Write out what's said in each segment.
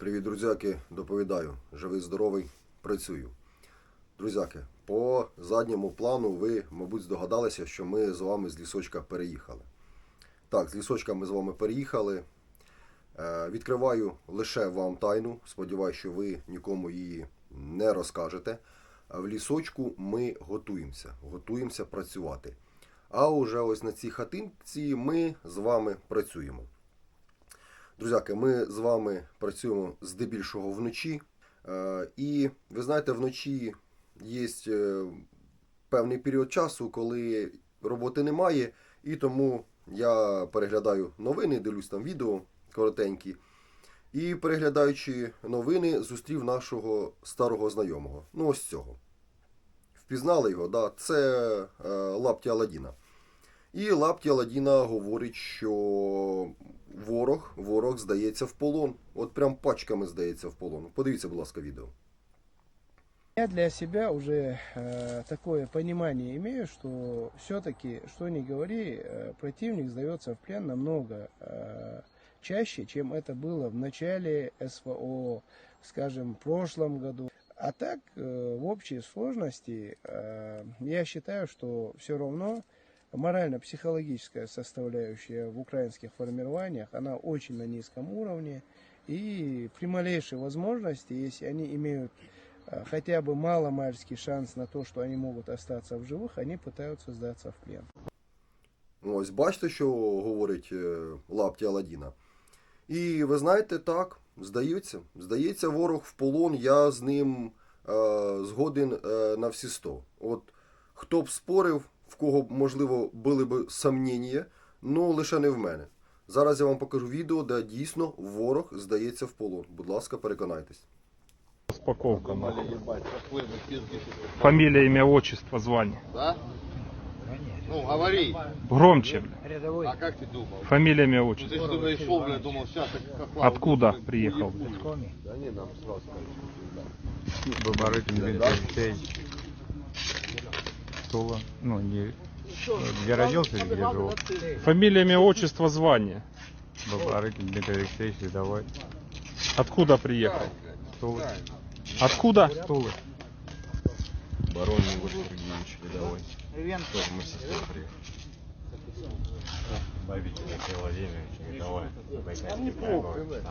Привіт, друзяки, доповідаю. Живий, здоровий, працюю. Друзяки, по задньому плану ви, мабуть, здогадалися, що ми з вами з лісочка переїхали. Так, з лісочка ми з вами переїхали. Е, відкриваю лише вам тайну. Сподіваюся, що ви нікому її не розкажете. В лісочку ми готуємося, готуємося працювати. А уже ось на цій хатинці ми з вами працюємо. Друзяки, ми з вами працюємо здебільшого вночі. Е, І ви знаєте, вночі є е, певний період часу, коли роботи немає, і тому я переглядаю новини, дивлюсь там відео коротенькі. І переглядаючи новини, зустрів нашого старого знайомого. Ну, ось цього. Впізнали його, да? це е, лапті Аладдіна. І лапті Аладдіна говорить, що ворог, ворог здається в полон. От прям пачками здається в полон. Подивіться, будь ласка, відео. Я для себя уже э, такое понимание имею, что все-таки, что ни говори, э, противник сдается в плен намного э, чаще, чем это было в начале СВО, скажем, в прошлом году. А так, э, в общей сложности, э, я считаю, что все равно морально-психологическая составляющая в украинских формированиях, она очень на низком уровне. И при малейшей возможности, если они имеют э, хотя бы маломальский шанс на то, что они могут остаться в живых, они пытаются сдаться в плен. Ось бачите, що говорить е, лапті Аладдіна. І ви знаєте, так, здається, здається, ворог в полон, я з ним е, згоден е, на всі сто. От хто б спорив, в кого б, можливо, були б сомнення, ну лише не в мене. Зараз я вам покажу відео, де дійсно ворог здається в полон. Будь ласка, переконайтесь. Распаковка. нахуй. Фамилия, имя, отчество, звание. Да? Ну, говори. Громче, бля. А как ты думал? Фамилия, имя, Ну, отчество. ты что пришел, бля, думал, сейчас как хохла. Откуда вот, приехал? не буду. Да не, нам сразу скажут. Бабарыкин Алексей. Тула. Ну, не... Где родился или где жил? Фамилия, имя, отчество, звание. Бабарыкин Дмитрий Алексеевич, давай. Откуда приехал? Тулы. Откуда? Тулы. Барон Егор Сергеевич Ледовой. Тоже мы с сестрой приехали. Бабич Алексей Владимирович, Ледовой. Байкальский торговец.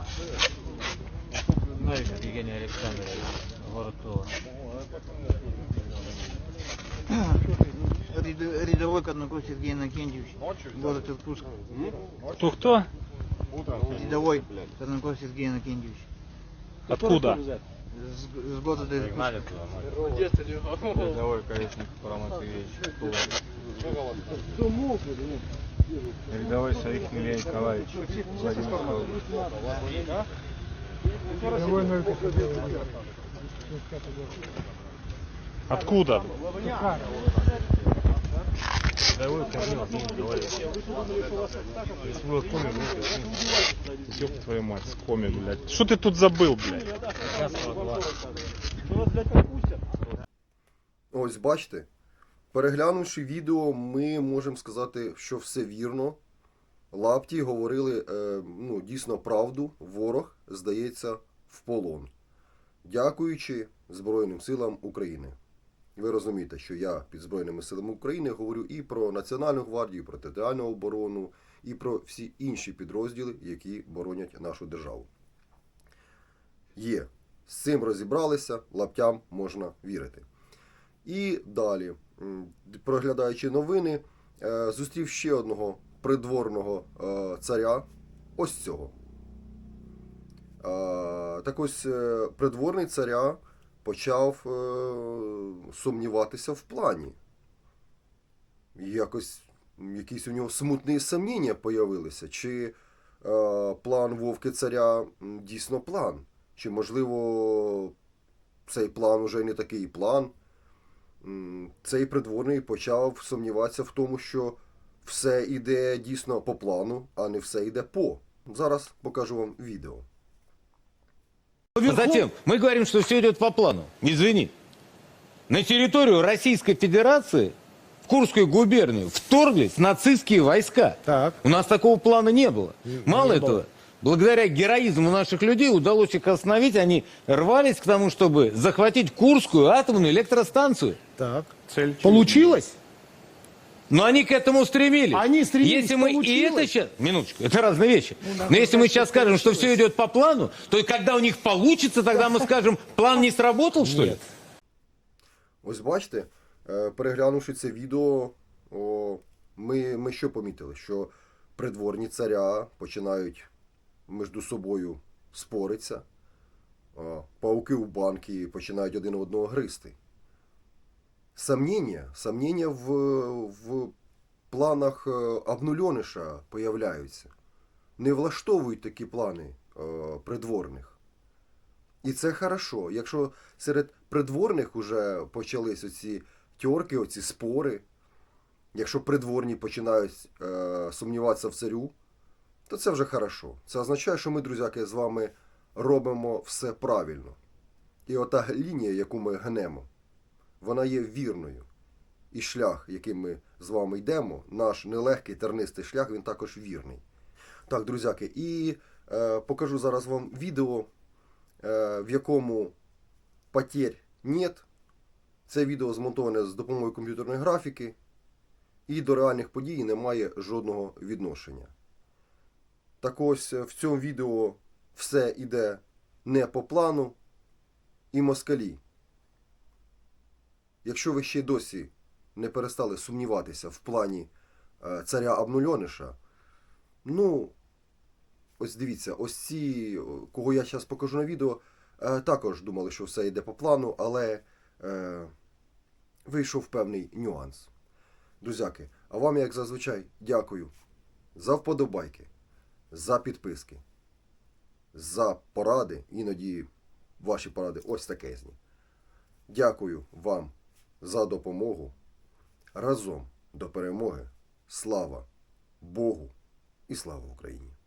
Новиков Евгений Александрович, город Тула. А. Рядовой Конноков Сергей Накентьевич. Город Иркутск. Кто-кто? Рядовой Конноков Сергей Накентьевич. Откуда? С, с города Иркутска. Рядовой Колесник Парам Матвеевич. Рядовой Саих Илья Николаевич. Владимир Михайлович. Рядовой Наркосовец. Корнил Евгений Николаевич. Если вы коми, Ёб твою мать, с коми, блядь. Что ты тут забыл, блядь? Ось бачите, переглянувши відео, ми можемо сказати, що все вірно. Лапті говорили е, ну, дійсно правду. Ворог здається в полон. Дякуючи Збройним силам України. Ви розумієте, що я під Збройними силами України говорю і про Національну гвардію, про територіальну оборону, і про всі інші підрозділи, які боронять нашу державу. Є. З цим розібралися, лаптям можна вірити. І далі, проглядаючи новини, е, зустрів ще одного придворного е, царя, ось цього. Е, Так ось придворний царя почав е, сумніватися в плані. Якось якісь у нього смутні сумніння появилися. Чи е, план Вовки царя дійсно план? Чи, можливо, цей план уже не такий план? Цей придворний почав сумніватися в тому, що все йде дійсно по плану, а не все йде по. Зараз покажу вам відео. Затем мы говорим, что все идет по плану. Извини. На территорию Российской Федерации, в Курскую губернию, вторглись нацистские войска. Так. У нас такого плана не было. Мало этого, Благодаря героизму наших людей удалось их остановить. Они рвались к тому, чтобы захватить Курскую атомную электростанцию. Так. Цель Получилось? Но они к этому стремились. Они стремились, Если мы и получилось. это сейчас... Минуточку, это разные вещи. Но если мы сейчас скажем, что все идет по плану, то когда у них получится, тогда мы скажем, план не сработал, что ли? Ось бачите, е, переглянувши це відео, о, ми, ми що помітили? Що придворні царя починають між собою споритися, о, пауки у банки починають один одного гризти. Сомнення, сомнення в, в планах е, обнульониша появляються. Не влаштовують такі плани е, придворних. І це хорошо. Якщо серед придворних вже почались оці тьорки, оці спори, якщо придворні починають е, сумніватися в царю, то це вже хорошо. Це означає, що ми, друзяки, з вами робимо все правильно. І ота лінія, яку ми гнемо, вона є вірною. І шлях, яким ми з вами йдемо, наш нелегкий тернистий шлях, він також вірний. Так, друзяки, і е, покажу зараз вам відео, е, в якому потерь нет. Це відео змонтоване з допомогою комп'ютерної графіки, і до реальних подій не має жодного відношення. Так ось е, в цьому відео все йде не по плану і москалі. Якщо ви ще й досі не перестали сумніватися в плані е, царя Абнульониша, ну, ось дивіться, ось ці, кого я зараз покажу на відео, е, також думали, що все йде по плану, але е, вийшов певний нюанс. Друзяки, а вам, як зазвичай, дякую за вподобайки, за підписки, за поради, іноді ваші поради ось такезні. Дякую вам за допомогу. Разом до перемоги. Слава Богу і слава Україні!